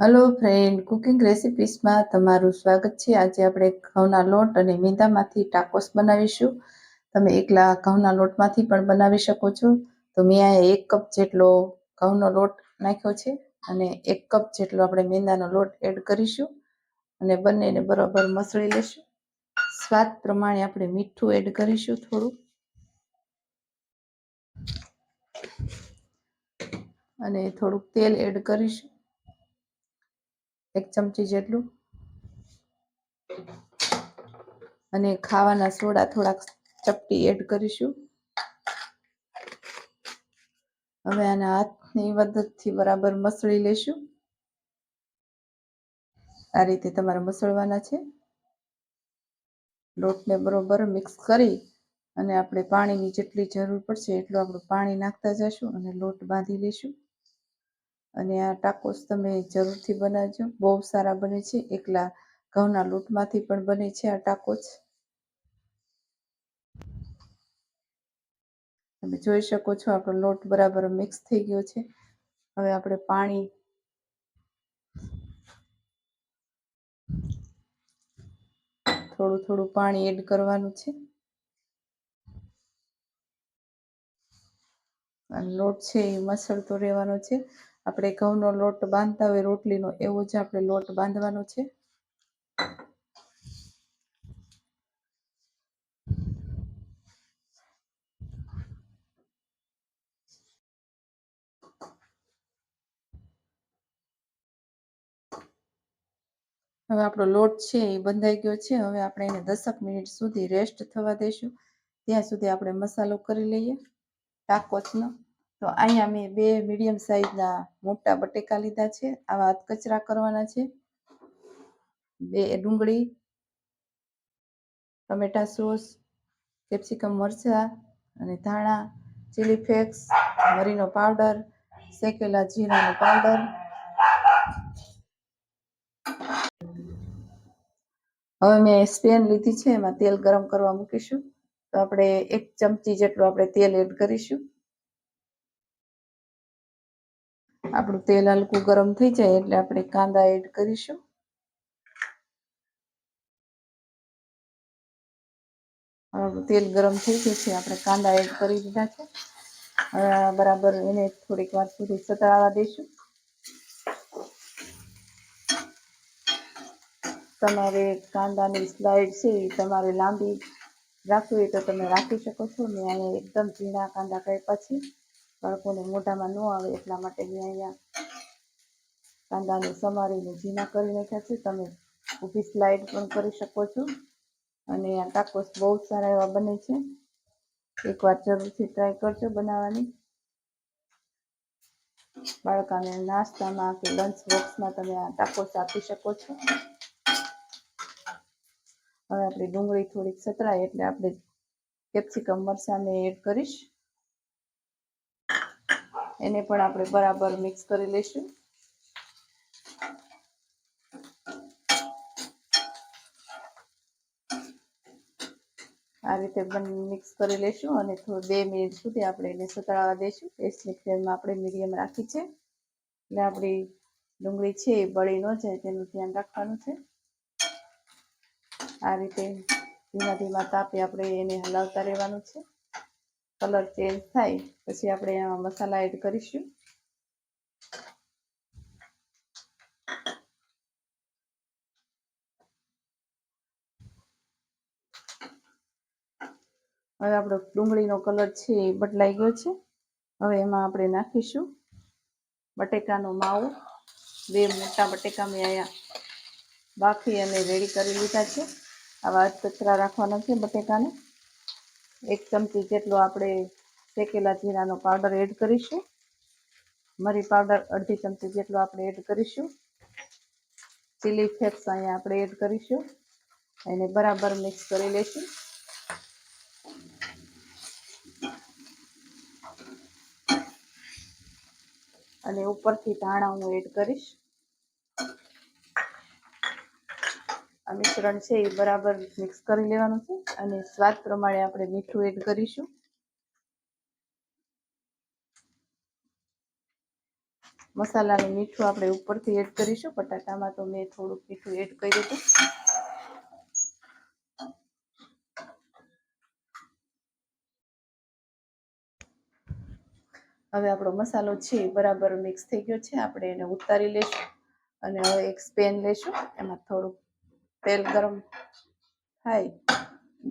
Hello friend cooking રેસિપીસમાં તમારું સ્વાગત છે. આજે આપણે ઘઉંના લોટ અને મેંદામાંથી ટાકોસ બનાવીશું. તમે એકલા ઘઉંના લોટમાંથી પણ બનાવી શકો છો. તો મેં અહીંયા એક કપ જેટલો ઘઉંનો લોટ નાખ્યો છે અને એક કપ જેટલો આપણે મેંદાનો લોટ એડ કરીશું અને બંનેને બરાબર મસળી લઈશું સ્વાદ પ્રમાણે આપણે મીઠું એડ કરીશું થોડું. અને થોડુંક તેલ એડ કરીશું. એક ચમચી જેટલું. અને ખાવાના સોડા થોડાક ચપટી એડ કરીશું. હવે આના હાથની મદદથી બરાબર મસળી લેશું. આ રીતે તમારે મસળવાના છે. લોટને બરોબર મિક્સ કરી અને આપણે પાણીની જેટલી જરૂર પડશે એટલું આપણું પાણી નાખતા જશું અને લોટ બાંધી લઈશું અને આ ટાકોસ તમે જરૂરથી બનાવજો. બહુ સારા બને છે. એકલા ઘઉંના લોટમાંથી પણ બને છે આ ટાકોસ. તમે જોઈ શકો છો આપણો લોટ બરાબર મિક્સ થઈ ગયો છે. હવે આપણે પાણી થોડું થોડું પાણી એડ કરવાનું છે. અને લોટ છે એ મસળતો રહેવાનો છે. આપણે ઘઉંનો લોટ બાંધતા હોય, રોટલીનો, એવો જ આપણે લોટ બાંધવાનો છે. હવે આપણો લોટ છે, એ બંધાઈ ગયો છે. હવે આપણે એને દસક મિનિટ સુધી રેસ્ટ થવા દઈશું ત્યાં સુધી આપણે મસાલો કરી લઈએ. ટાકોચનો તો અહીંયા મેં બે મીડિયમ સાઈઝના મોટા બટેકા લીધા છે. આવા કચરા કરવાના છે. બે ડુંગળી, ટમેટા સોસ, કેપ્સિકમ મરચાં અને ધાણા ચીલી ફ્લેક્સ મરીનો પાવડર, શેકેલા જીરાનો પાવડર. હવે મેં સ્પેન લીધી છે, એમાં તેલ ગરમ કરવા મૂકીશું. તો આપણે એક ચમચી જેટલું આપણે તેલ એડ કરીશું. આપણું તેલ હલકું ગરમ થઈ જાય એટલે આપણે કાંદા એડ કરીશું. તેલ ગરમ થઈ ગયું છે, આપણે કાંદા એડ કરી દીધા છે. બરાબર એને થોડીક વાર સુધી સતળાવા દઈશું. તમારે કાંદાની સ્લાઇડ છે એ તમારે લાંબી રાખવી હોય તો તમે રાખી શકો છો. મેં અહીંયા એકદમ ઝીણા કાંદા કાપ્યા છે બાળકોને મોઢામાં ન આવે એટલા માટે મેં અહીંયા કાંદાને સમારીને ઝીણા કરી નાખ્યા છે. તમે ઊભી સ્લાઇડ પણ કરી શકો છો. અને આ ટાકોસ બહુ સારા એવા બને છે. એકવાર જરૂરથી ટ્રાય કરજો બનાવવાની. બાળકાને નાસ્તામાં કે લંચ બોક્સમાં તમે આ ટાકોસ આપી શકો છો. હવે આપણી ડુંગળી થોડીક સતરાય એટલે આપણે કેપ્સિકમ મરસાને એડ કરીશ. એને પણ આપણે બરાબર મિક્સ કરી લઈશું. આ રીતે મિક્સ કરી લઈશું અને થોડું બે મિનિટ સુધી આપણે એને સતળાવા દઈશું. ગેસની ફ્લેમમાં આપણે મીડિયમ રાખી છે. એટલે આપણી ડુંગળી છે એ બળી ન જાય તેનું ધ્યાન રાખવાનું છે. આ રીતે ધીમા ધીમા તાપે આપણે એને હલાવતા રહેવાનું છે. કલર ચેન્જ થાય, પછી આપણે એમાં મસાલા એડ કરીશું. હવે આપણો ડુંગળીનો કલર છે એ બદલાઈ ગયો છે. હવે એમાં આપણે નાખીશું બટેકાનો માવો. બે મોટા બટેકા મેં અહીંયા બાફી અને રેડી કરી લીધા છે. આવા કચરા રાખવાના છે બટેકાને. એક ચમચી જેટલો આપણે શેકેલા જીરાનો પાવડર એડ કરીશું. મરી પાવડર અડધી ચમચી જેટલો આપણે એડ કરીશું. ચીલી ફ્લેક્સ અહીંયા આપણે એડ કરીશું. એને બરાબર મિક્સ કરી લઈશું અને ઉપરથી ધાણા હું એડ કરીશ. આ મિશ્રણ છે એ બરાબર મિક્સ કરી લેવાનું છે અને સ્વાદ પ્રમાણે આપણે મીઠું એડ કરીશું. મસાલાનું મીઠું આપણે ઉપરથી એડ કરીશું. બટાટામાં તો મેં થોડુંક મીઠું એડ કર્યું હતું. હવે આપણો મસાલો છે બરાબર મિક્સ થઈ ગયો છે. આપણે એને ઉતારી લઈશું અને હવે એક સ્પેન લઈશું એમાં થોડુંક તેલ ગરમ થાય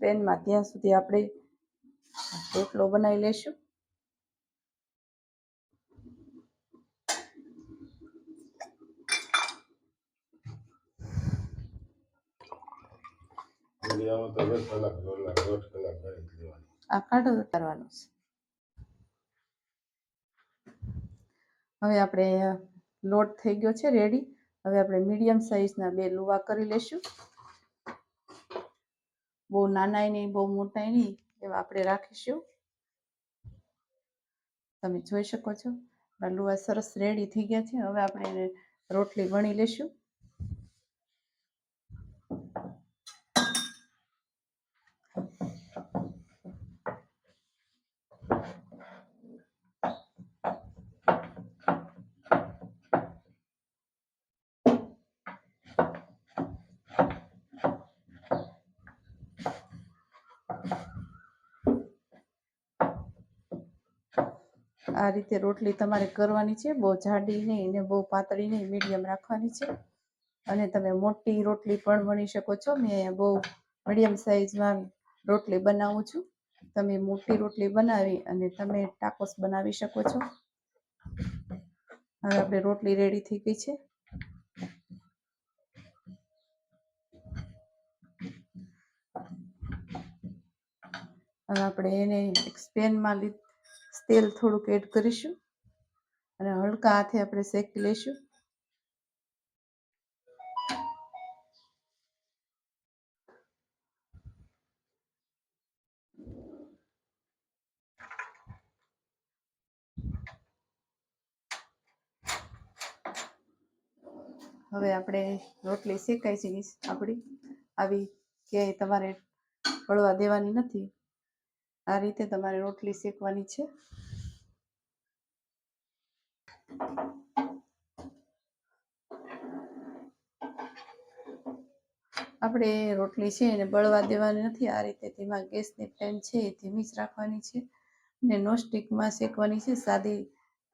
પેનમાં ત્યાં સુધી આપણે રોટલો બનાવી લેવાની. આ કાઢો ઉતારવાનો છે. હવે આપણે લોટ થઈ ગયો છે રેડી હવે આપણે મીડિયમ સાઈઝના બે લુવા કરી લઈશું બહુ નાનાય નહીં, બહુ મોટાય નહીં, એવા આપણે રાખીશું. તમે જોઈ શકો છો. લુવા સરસ રેડી થઈ ગયા છે. હવે આપણે એને રોટલી વણી લઈશું આ રીતે રોટલી તમારે કરવાની છે. બહુ જાડી નહીં ને બહુ પાતળી નહીં, મીડિયમ રાખવાની છે. અને તમે મોટી રોટલી પણ વણી શકો છો. મેં અહીંયા બહુ મીડિયમ સાઇઝમાં રોટલી બનાવું છું. તમે મોટી રોટલી બનાવી અને તમે ટાકોસ બનાવી શકો છો. હવે આપણે રોટલી રેડી થઈ ગઈ છે. હવે આપણે એને એક સ્પેનમાં તેલ થોડુંક એડ કરીશું. અને હલકા હાથે આપણે શેકી લઈશું. હવે આપણે રોટલી શેકાઈ છે આપણી. આવી ક્યાંય તમારે પડવા દેવાની નથી. આ રીતે તમારે રોટલી શેકવાની છે. આપણે રોટલી છે એને બળવા દેવાની નથી. આ રીતે ધીમા ગેસની ફ્લેમ છે એ ધીમી જ રાખવાની છે અને નોનસ્ટિકમાં શેકવાની છે. સાદી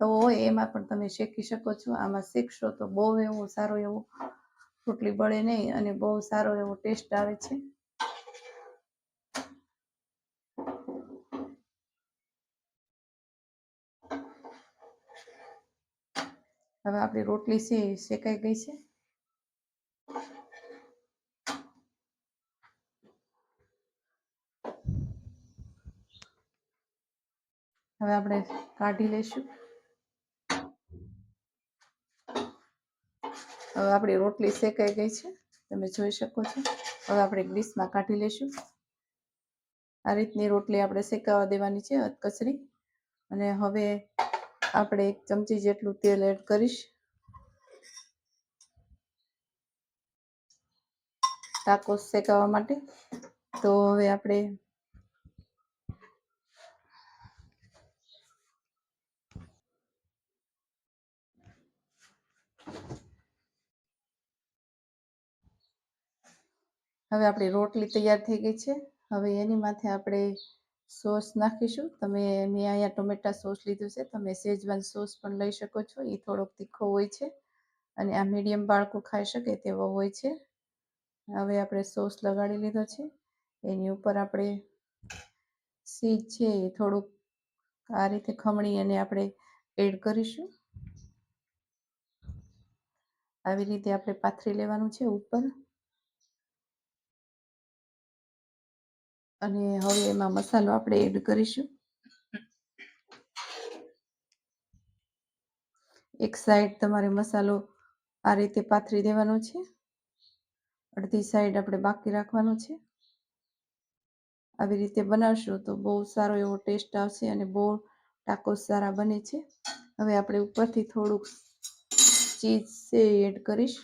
તવો હોય એમાં પણ તમે શેકી શકો છો. આમાં શેકશો તો બહુ એવું સારું એવું રોટલી બળે નહીં અને બહુ સારો એવો ટેસ્ટ આવે છે. હવે આપણી રોટલી છે શેકાઈ ગઈ છે. હવે આપણે કાઢી લઈશું. હવે આપણી રોટલી શેકાઈ ગઈ છે, તમે જોઈ શકો છો. હવે આપણે એક કાઢી લઈશું. આ રીતની રોટલી આપણે શેકાવા દેવાની છે અધકચરી અને હવે આપણે એક ચમચી જેટલું તેલ એડ કરીશ. ટાકોસ શેકાવા માટે. તો હવે આપણે હવે આપણી રોટલી તૈયાર થઈ ગઈ છે. હવે એની માથે આપણે સોસ નાખીશું. તમે મેં અહીંયા ટોમેટા સોસ લીધું છે. તમે સેજવાન સોસ પણ લઈ શકો છો. એ થોડોક તીખો હોય છે અને આ મીડિયમ બાળકો ખાઈ શકે તેવો હોય છે. હવે આપણે સોસ લગાડી લીધો છે. એની ઉપર આપણે સીજ છે એ થોડુંક આ રીતે ખમણી અને આપણે એડ કરીશું. આવી રીતે આપણે પાથરી લેવાનું છે ઉપર. અને હવે એમાં મસાલો આપણે એડ કરીશું. એક સાઈડ તમારે મસાલો આ રીતે પાથરી દેવાનો છે. અડધી સાઈડ આપણે બાકી રાખવાનો છે. આવી રીતે બનાવશો તો બહુ સારો એવો ટેસ્ટ આવશે અને બહુ ટાકોસ સારા બને છે. હવે આપણે ઉપરથી થોડુંક ચીઝ છે એડ કરીશ.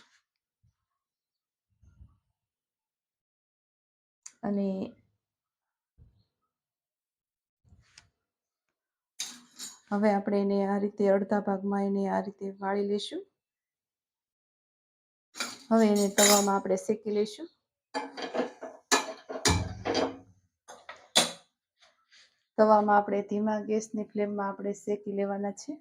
અને હવે આપણે એને આ રીતે અડધા ભાગમાં એને આ રીતે વાળી લઈશું હવે એને તવામાં આપણે શેકી લઈશું. તવામાં આપણે ધીમા ગેસની ફ્લેમમાં આપણે શેકી લેવાના છે.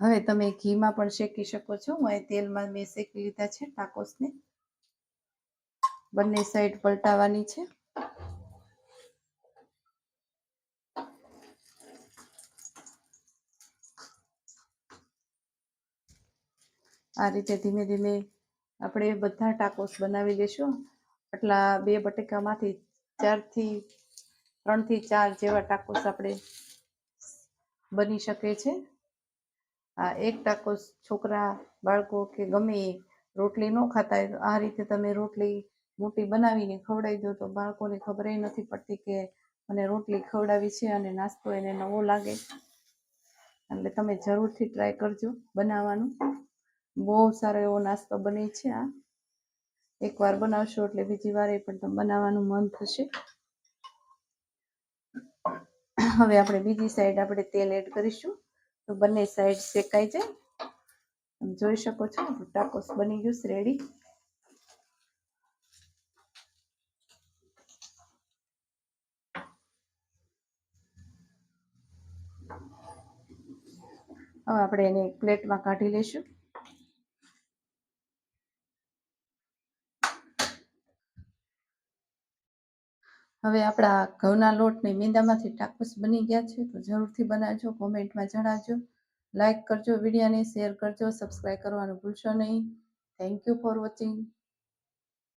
હવે તમે ઘીમાં પણ શેકી શકો છો. હું તેલમાં મેં શેકી લીધા છે ટાકોસને. બંને સાઈડ પલટાવાની છે. આ રીતે ધીમે ધીમે આપણે બધા ટાકોસ બનાવી લેશું. આટલા બે બટેકામાંથી ચારથી, ત્રણથી ચાર જેવા ટાકોસ આપણે બની શકે છે. આ એક ટાકોસ છોકરા, બાળકો કે ગમે એ રોટલી ન ખાતા હોય, આ રીતે તમે રોટલી મોટી બનાવીને ખવડાવી દો તો બાળકોને ખબર નથી પડતી કે મને રોટલી ખવડાવી છે અને નાસ્તો એને નવો લાગે. એટલે તમે જરૂરથી ટ્રાય કરજો બનાવવાનું. બહુ સારો એવો નાસ્તો બને છે આ. એકવાર બનાવશો એટલે બીજી વાર પણ તમને બનાવવાનું મન થશે. હવે આપણે બીજી સાઈડ આપણે તેલ એડ કરીશું. તો બંને સાઈડ શેકાઈ જાય. તમે જોઈ શકો છો ટાકોસ બની ગયું રેડી હવે આપણે એને એક પ્લેટમાં કાઢી લઈશું. હવે આપણા ઘઉંના લોટને મેંદામાંથી ટાકોસ બની ગયા છે, તો જરૂરથી બનાવજો, કોમેન્ટમાં જણાવજો. લાઈક કરજો, વિડીયોને શેર કરજો સબસ્ક્રાઈબ કરવાનું ભૂલશો નહીં. Thank you for watching